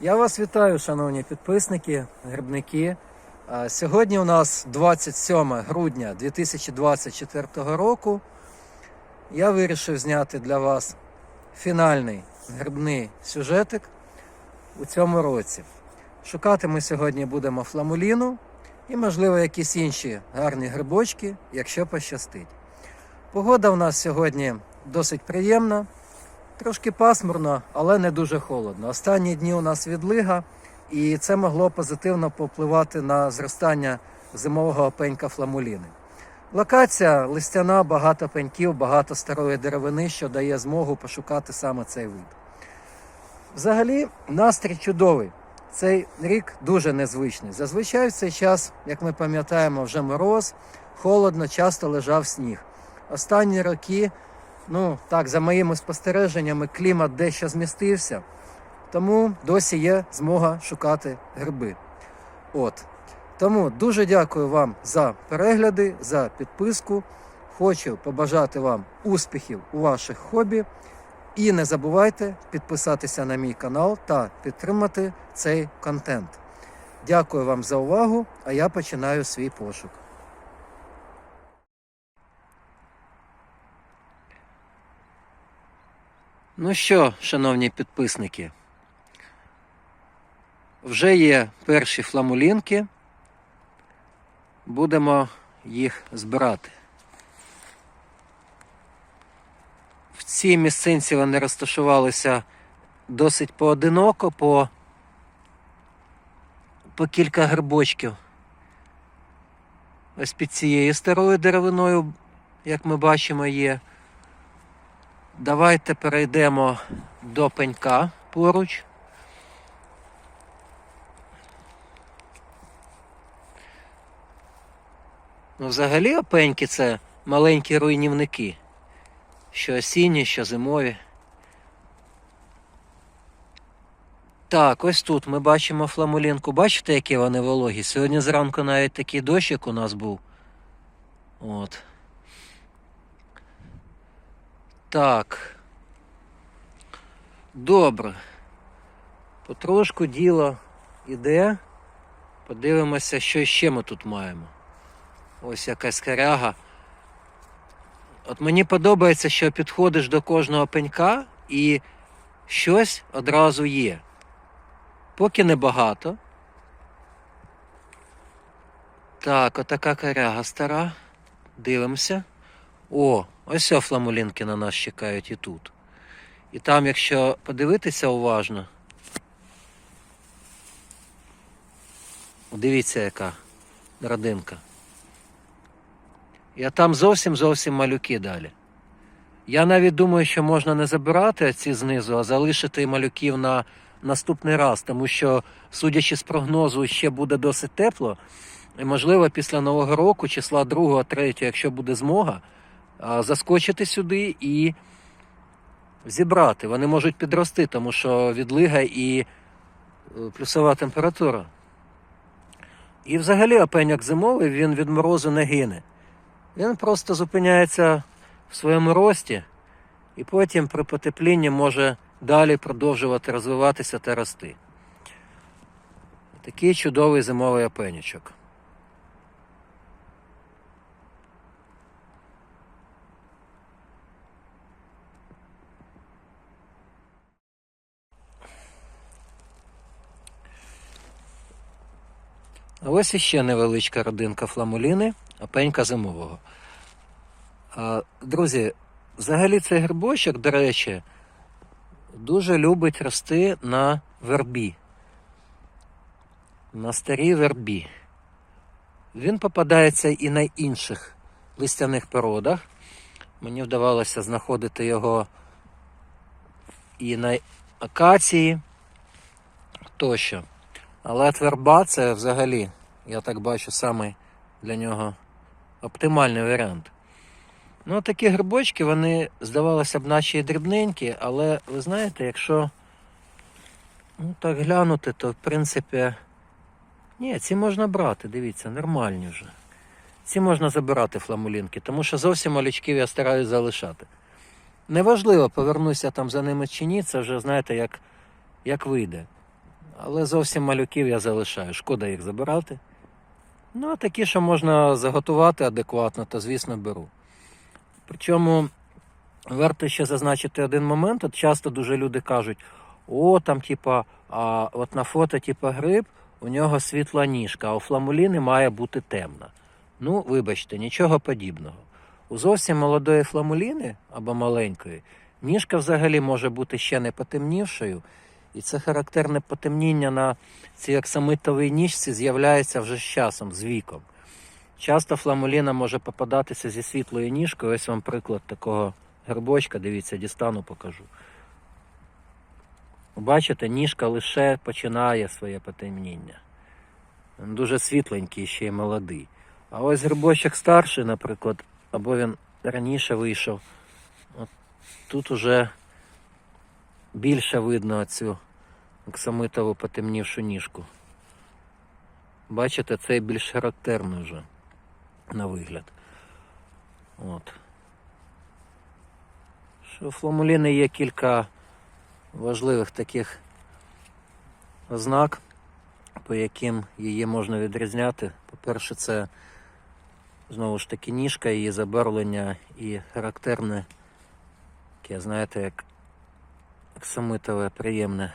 Я вас вітаю, шановні підписники, грибники. Сьогодні у нас 27 грудня 2024 року. Я вирішив зняти для вас фінальний грибний сюжетик у цьому році. Шукати ми сьогодні будемо фламуліну і, можливо, якісь інші гарні грибочки, якщо пощастить. Погода у нас сьогодні досить приємна. Трошки пасмурно, але не дуже холодно. Останні дні у нас відлига, і це могло позитивно попливати на зростання зимового пенька фламуліни. Локація листяна, багато пеньків, багато старої деревини, що дає змогу пошукати саме цей вид. Взагалі, настрій чудовий. Цей рік дуже незвичний. Зазвичай в цей час, як ми пам'ятаємо, вже мороз, холодно, часто лежав сніг. Останні роки Ну, так, за моїми спостереженнями, клімат дещо змістився, тому досі є змога шукати гриби. От. Тому дуже дякую вам за перегляди, за підписку. Хочу побажати вам успіхів у ваших хобі. І не забувайте підписатися на мій канал та підтримати цей контент. Дякую вам за увагу, а я починаю свій пошук. Ну що, шановні підписники, вже є перші фламулінки. Будемо їх збирати. В цій місцинці вони розташувалися досить поодиноко, по, по кілька грибочків. Ось під цією старою деревиною, як ми бачимо, є. Давайте перейдемо до пенька поруч. Ну, взагалі опеньки це маленькі руйнівники. Що осінні, що зимові. Так, ось тут ми бачимо фламулінку. Бачите, які вони вологі? Сьогодні зранку навіть такий дощик у нас був. От. Так. Добре. Потрошку діло іде. Подивимося, що ще ми тут маємо. Ось якась коряга. От мені подобається, що підходиш до кожного пенька і щось одразу є. Поки небагато. Так, отака коряга стара. Дивимося. О, ось фламулінки на нас чекають і тут. І там, якщо подивитися уважно, дивіться, яка родинка. І там зовсім зовсім малюки далі. Я навіть думаю, що можна не забирати ці знизу, а залишити малюків на наступний раз, тому що, судячи з прогнозу, ще буде досить тепло. І, можливо, після Нового року, числа 2-3, якщо буде змога, заскочити сюди і зібрати. Вони можуть підрости, тому що відлига і е, плюсова температура. І взагалі опеняк зимовий він від морозу не гине. Він просто зупиняється в своєму рості і потім при потеплінні може далі продовжувати розвиватися та рости. Такий чудовий зимовий опенючок. Ось іще невеличка родинка фламуліни, опенька зимового. Друзі, взагалі цей грибочок, до речі, дуже любить рости на вербі. На старій вербі. Він попадається і на інших листяних породах. Мені вдавалося знаходити його і на акації тощо. Але от верба це взагалі, я так бачу, самий для нього оптимальний варіант. Ну, такі грибочки, вони, здавалося б, наче і дрібненькі, але ви знаєте, якщо ну, так глянути, то в принципі. Ні, ці можна брати, дивіться, нормальні вже. Ці можна забирати фламулінки, тому що зовсім малючків я стараюсь залишати. Неважливо, повернуся там за ними чи ні, це вже знаєте, як, як вийде. Але зовсім малюків я залишаю. Шкода їх забирати. Ну, а такі, що можна заготувати адекватно, то звісно беру. Причому варто ще зазначити один момент. От часто дуже люди кажуть: о, там, типа, а от на фото, типа, гриб, у нього світла ніжка, а у фламуліни має бути темна. Ну, вибачте, нічого подібного. У зовсім молодої фламуліни або маленької ніжка взагалі може бути ще не потемнівшою, і це характерне потемніння на цій оксамитовій ніжці з'являється вже з часом, з віком. Часто фламуліна може попадатися зі світлою ніжкою. Ось вам приклад такого грибочка. Дивіться, дістану, покажу. Бачите, ніжка лише починає своє потемніння. Він дуже світленький, ще й молодий. А ось грибочок старший, наприклад, або він раніше вийшов. От тут уже більше видно цю оксамитову потемнівшу ніжку. Бачите, це більш характерно вже на вигляд. От. Що фламуліни є кілька важливих таких ознак, по яким її можна відрізняти. По-перше, це знову ж таки ніжка, її забарвлення і характерне, таке, знаєте, як оксамитове приємне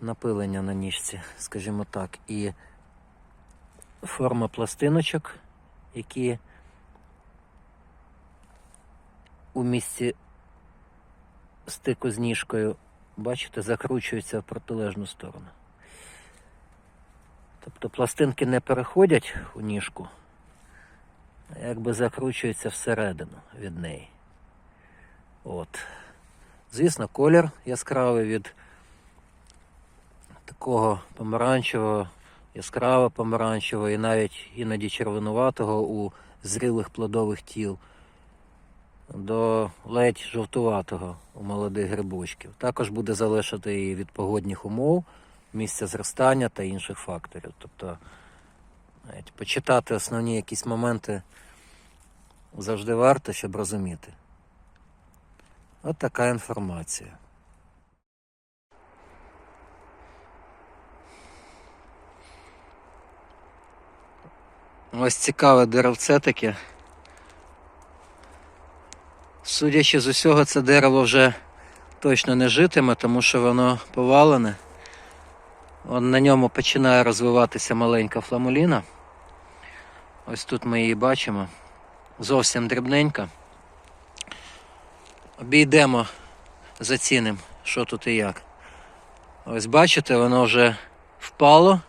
напилення на ніжці, скажімо так, і форма пластиночок, які у місці стику з ніжкою, бачите, закручуються в протилежну сторону. Тобто пластинки не переходять у ніжку, а якби закручуються всередину від неї. От. Звісно, колір яскравий від такого помаранчевого, яскраво помаранчевого і навіть іноді червонуватого у зрілих плодових тіл до ледь жовтуватого у молодих грибочків. Також буде залежати і від погодних умов, місця зростання та інших факторів. Тобто навіть почитати основні якісь моменти завжди варто, щоб розуміти. От така інформація. Ось цікаве деревце таке. Судячи з усього, це дерево вже точно не житиме, тому що воно повалене. Вон на ньому починає розвиватися маленька фламуліна. Ось тут ми її бачимо. Зовсім дрібненька. Обійдемо, зацінимо, що тут і як. Ось бачите, воно вже впало.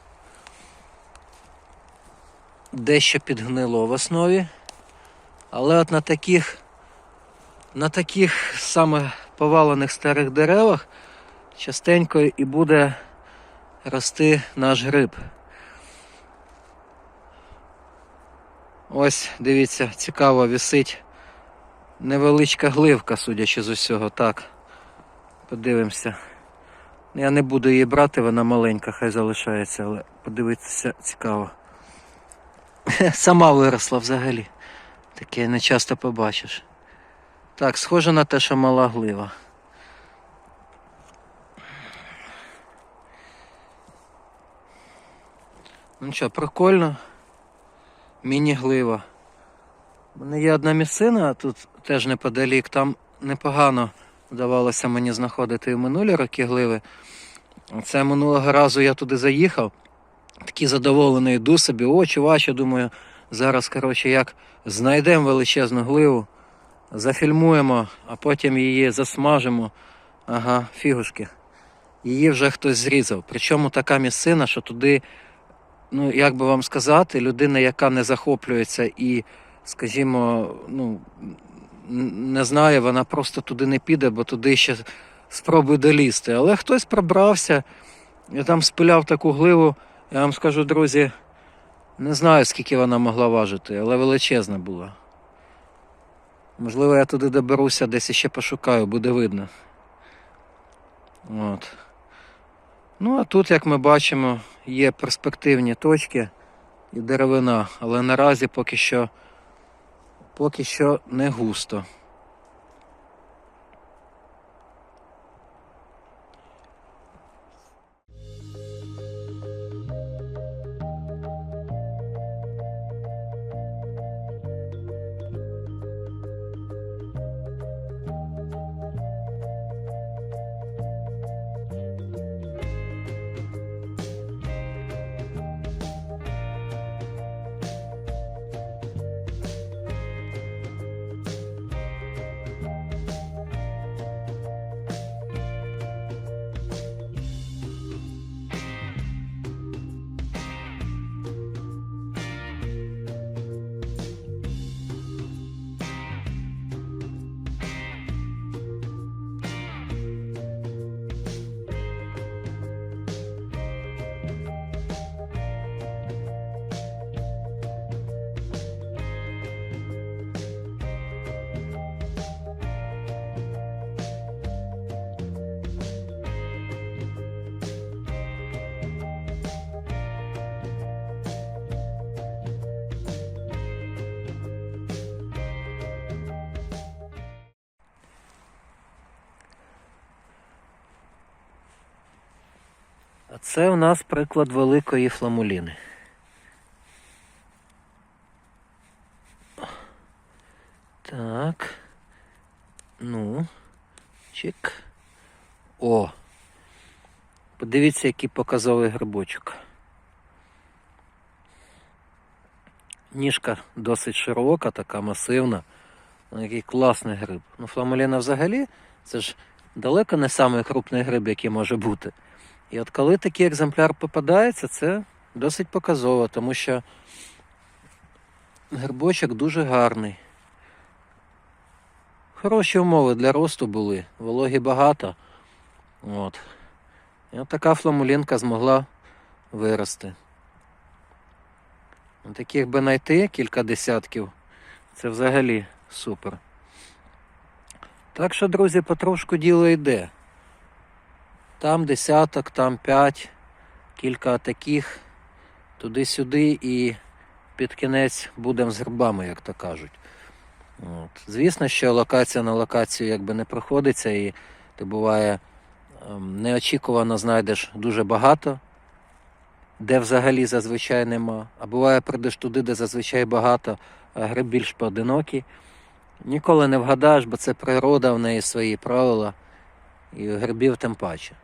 Дещо підгнило в основі. Але от на таких на таких саме повалених старих деревах частенько і буде рости наш гриб. Ось, дивіться, цікаво висить невеличка гливка, судячи з усього. Так. Подивимося. Я не буду її брати, вона маленька, хай залишається, але подивитися цікаво. Сама виросла взагалі. Таке не часто побачиш. Так, схоже на те, що мала глива. Ну що, прикольно. Міні-глива. У мене є одна місцина тут теж неподалік, там непогано вдавалося мені знаходити і минулі роки гливи. Це минулого разу я туди заїхав. Такий задоволений йду собі, очі ваші, думаю, зараз, коротше, як знайдемо величезну гливу, зафільмуємо, а потім її засмажимо. Ага, фігушки. Її вже хтось зрізав. Причому така місцина, що туди, ну як би вам сказати, людина, яка не захоплюється і, скажімо, ну, не знає, вона просто туди не піде, бо туди ще спробує долізти. Але хтось пробрався, я там спиляв таку гливу, я вам скажу, друзі, не знаю, скільки вона могла важити, але величезна була. Можливо, я туди доберуся, десь ще пошукаю, буде видно. От. Ну, а тут, як ми бачимо, є перспективні точки і деревина, але наразі поки що, поки що не густо. Це у нас приклад великої фламуліни. Так. Ну, чик. О. Подивіться, який показовий грибочок. Ніжка досить широка, така масивна. Ну, Який класний гриб. Ну, фламуліна взагалі, це ж далеко не самий крупний гриб, який може бути. І от коли такий екземпляр попадається, це досить показово, тому що грибочок дуже гарний. Хороші умови для росту були, вологі багато. От. І от така фламулінка змогла вирости. Таких би знайти кілька десятків, це взагалі супер. Так що, друзі, потрошку діло йде. Там десяток, там п'ять, кілька таких, туди-сюди і під кінець будемо з грибами, як то кажуть. От. Звісно, що локація на локацію якби не проходиться, і ти буває ем, неочікувано знайдеш дуже багато, де взагалі зазвичай нема. А буває, прийдеш туди, де зазвичай багато, а гриб більш поодинокий. Ніколи не вгадаєш, бо це природа, в неї свої правила, і грибів тим паче.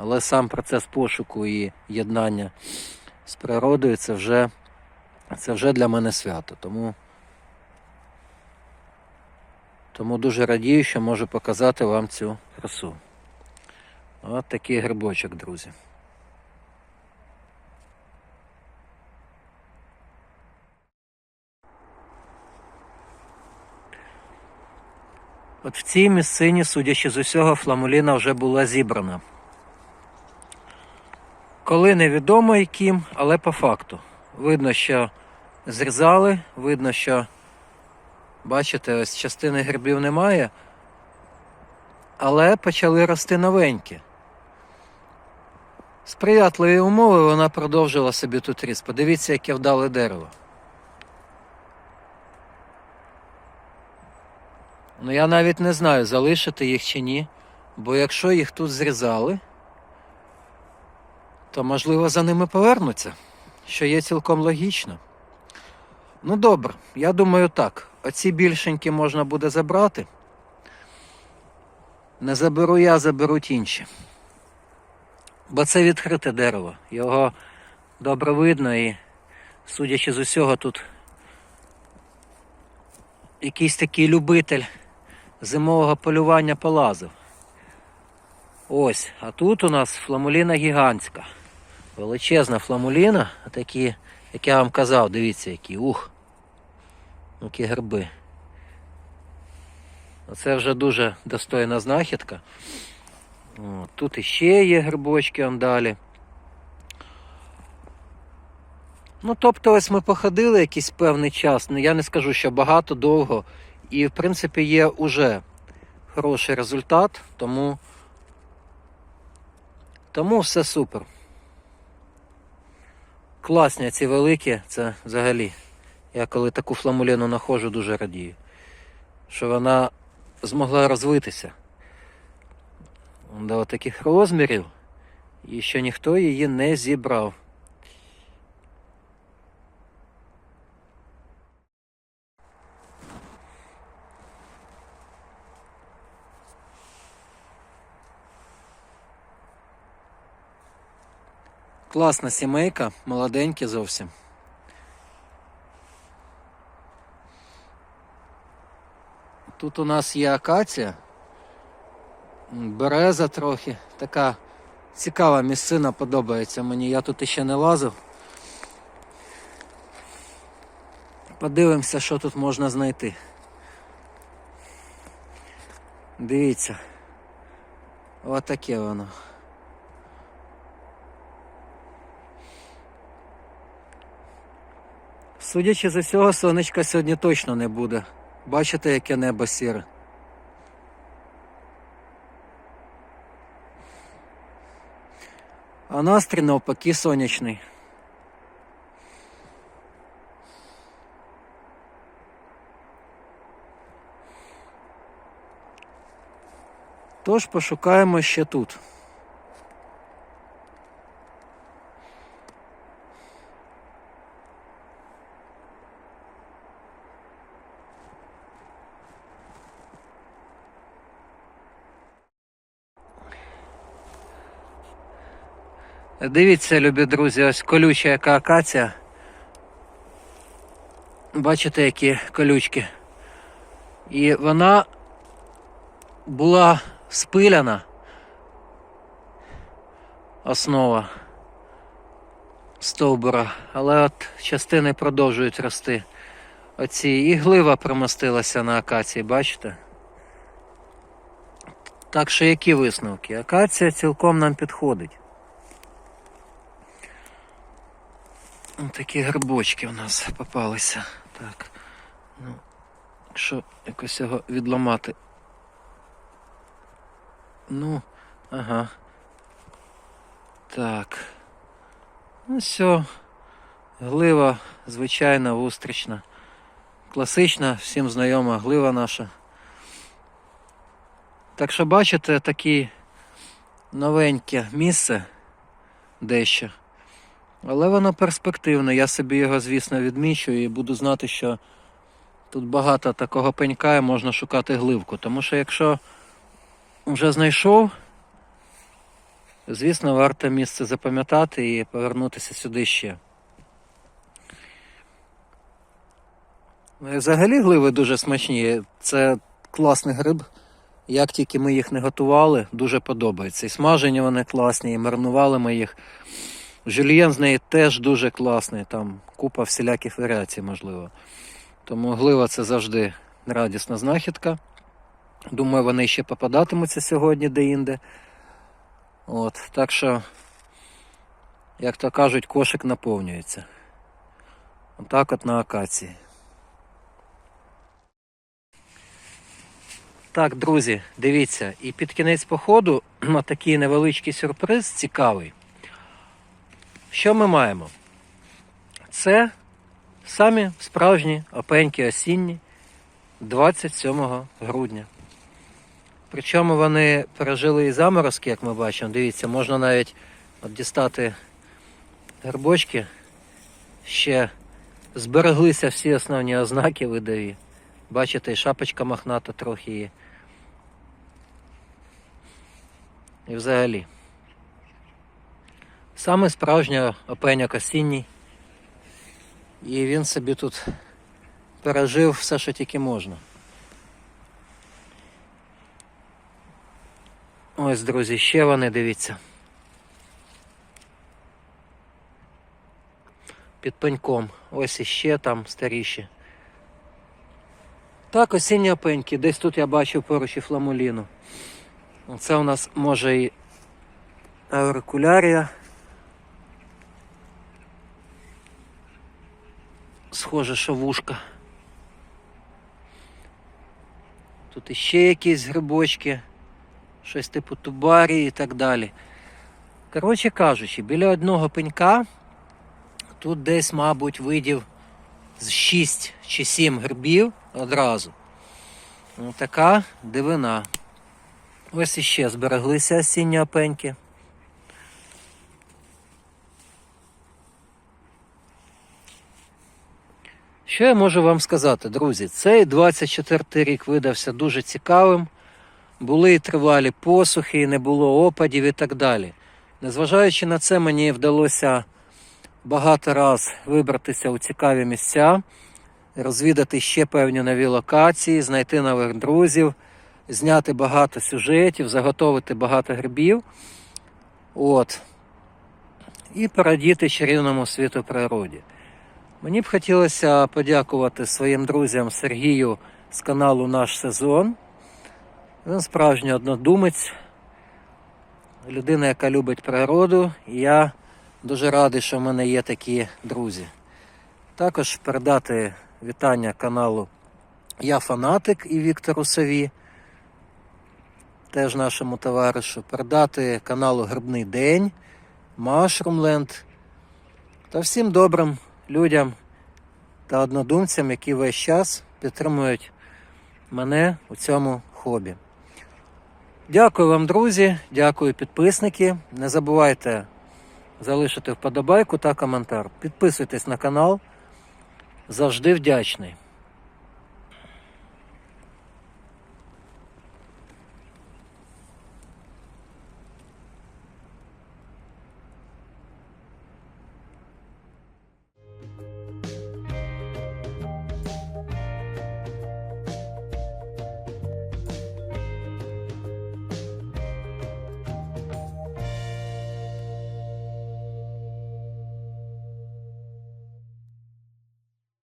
Але сам процес пошуку і єднання з природою це вже, це вже для мене свято. Тому, тому дуже радію, що можу показати вам цю красу. От такий грибочок, друзі. От в цій місцині, судячи з усього, фламуліна вже була зібрана. Коли невідомо яким, але по факту. Видно, що зрізали, видно, що, бачите, ось частини грибів немає, але почали рости новенькі. Сприятливі умови вона продовжила собі тут ріст. Подивіться, яке вдале дерево. Ну я навіть не знаю, залишити їх чи ні. Бо якщо їх тут зрізали, то можливо за ними повернуться, що є цілком логічно. Ну добре, я думаю так. Оці більшенькі можна буде забрати. Не заберу я, заберуть інші. Бо це відкрите дерево. Його добре видно і, судячи з усього, тут якийсь такий любитель зимового полювання полазив. Ось, а тут у нас фламуліна гігантська. Величезна фламуліна, такі, як я вам казав, дивіться, які ух. Які герби. Оце вже дуже достойна знахідка. Тут іще є грибочки он далі. Ну, тобто, ось ми походили якийсь певний час, ну я не скажу, що багато, довго. І, в принципі, є уже хороший результат, тому, тому все супер. Класні ці великі, це взагалі. Я коли таку фламуліну находжу, дуже радію. Що вона змогла розвитися до таких розмірів, і що ніхто її не зібрав. Класна сімейка, молоденькі зовсім. Тут у нас є акація, береза трохи, така цікава місцина подобається мені. Я тут іще не лазив. Подивимося, що тут можна знайти. Дивіться. Отаке воно. Судячи з усього, сонечка сьогодні точно не буде. Бачите, яке небо сіре. А настрій навпаки сонячний. Тож пошукаємо ще тут. Дивіться, любі друзі, ось колюча яка акація. Бачите, які колючки. І вона була спиляна основа стовбура, але от частини продовжують рости. Оці і глива примостилася на акації, бачите? Так що які висновки? Акація цілком нам підходить. Такі грибочки у нас попалися. Так. Ну, якщо якось його відламати. Ну, ага. Так. Ну все. Глива звичайна, вустрічна. Класична, всім знайома глива наша. Так що бачите таке новеньке місце дещо. Але воно перспективне. Я собі його, звісно, відмічу і буду знати, що тут багато такого пенька і можна шукати гливку. Тому що якщо вже знайшов, звісно, варто місце запам'ятати і повернутися сюди ще. Взагалі гливи дуже смачні. Це класний гриб. Як тільки ми їх не готували, дуже подобається. І смажені вони класні, і маринували ми їх. Жульєн з неї теж дуже класний, там купа всіляких варіацій можливо. Тому глива це завжди радісна знахідка. Думаю, вони ще попадатимуться сьогодні де-інде. От, так що, як то кажуть, кошик наповнюється. Отак от на акації. Так, друзі, дивіться, і під кінець походу такий невеличкий сюрприз цікавий. Що ми маємо? Це самі справжні опеньки осінні 27 грудня. Причому вони пережили і заморозки, як ми бачимо. Дивіться, можна навіть от дістати грибочки. Ще збереглися всі основні ознаки видові. Бачите, і шапочка мохната трохи є. І взагалі. Саме справжній опеняк осінній. І він собі тут пережив все, що тільки можна. Ось, друзі, ще вони, дивіться. Під пеньком. Ось іще там старіші. Так, осінні опеньки. Десь тут я бачив поруч і фламуліну. Це у нас може і аурикулярія. Схоже, що вушка. Тут іще якісь грибочки, щось типу тубарії і так далі. Коротше кажучи, біля одного пенька тут десь, мабуть, видів з 6 чи 7 грибів одразу. Така дивина. Ось іще збереглися осінні опеньки. Що я можу вам сказати, друзі? Цей 24 рік видався дуже цікавим. Були і тривалі посухи, і не було опадів і так далі. Незважаючи на це, мені вдалося багато раз вибратися у цікаві місця, розвідати ще певні нові локації, знайти нових друзів, зняти багато сюжетів, заготовити багато грибів. От. І порадіти чарівному світу природі. Мені б хотілося подякувати своїм друзям Сергію з каналу Наш Сезон. Він справжній однодумець, людина, яка любить природу, і я дуже радий, що в мене є такі друзі. Також передати вітання каналу Я Фанатик і Віктору Сові, теж нашому товаришу, передати каналу Грибний День, Машрумленд та всім добрим людям та однодумцям, які весь час підтримують мене у цьому хобі. Дякую вам, друзі, дякую підписники. Не забувайте залишити вподобайку та коментар. Підписуйтесь на канал. Завжди вдячний.